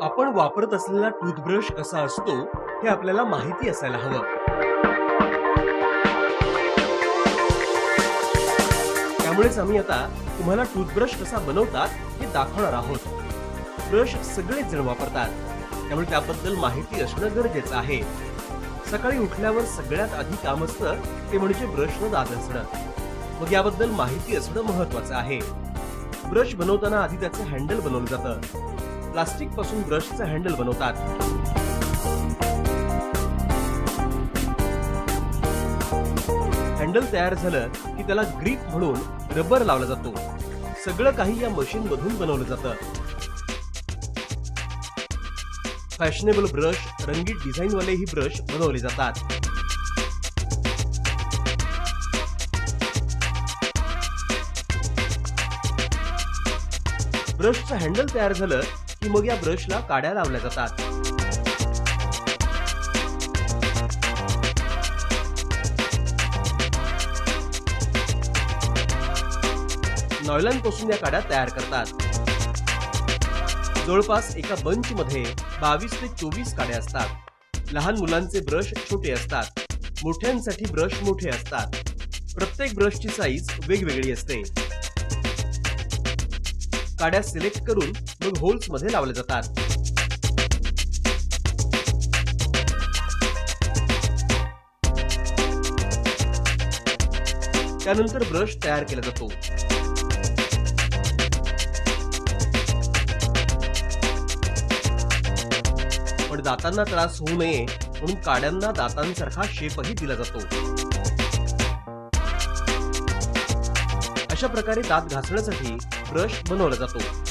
आपण वापरत असलेला टूथब्रश कसा असतो हे आपल्याला माहिती असायला हवं. त्यामुळेच आम्ही आता तुम्हाला टूथब्रश कसा बनवतात हे दाखवणार आहोत. ब्रश सगळेच जण वापरतात. त्यामुळे त्याबद्दल माहिती असणं गरजेचं आहे. सकाळी उठल्यावर सगळ्यात आधी काम असतं ते म्हणजे ब्रशनं दात असणं मग याबद्दल माहिती असणं महत्वाचं आहे. ब्रश बनवताना आधी त्याचं हँडल बनवलं जातं. प्लास्टिकपासून ब्रशचं हँडल बनवतात. हँडल तयार झालं की त्याला ग्रीप म्हणून रबर लावला जातो. सगळं काही या मशीन मधून बनवलं जातं. फॅशनेबल ब्रश रंगीत डिझाईन वालेही ब्रश बनवले जातात. ब्रशचं हँडल तयार झालं की मग या ब्रशला काड्या लावल्या जातात. नॉयलॉनपासून या काड्या तयार करतात. जवळपास एका बंच मध्ये बावीस ते चोवीस काड्या असतात. लहान मुलांचे ब्रश छोटे असतात. मोठ्यांसाठी ब्रश मोठे असतात. प्रत्येक ब्रशची साईज वेगवेगळी असते. काड्या सिलेक्ट करून मग होल्समध्ये लावल्या जातात. त्यानंतर ब्रश तयार केला जातो. पण दातांना त्रास होऊ नये म्हणून काड्यांना दातांसारखा शेपही दिला जातो. अशा प्रकारे दात घासण्यासाठी ब्रश बनवला जातो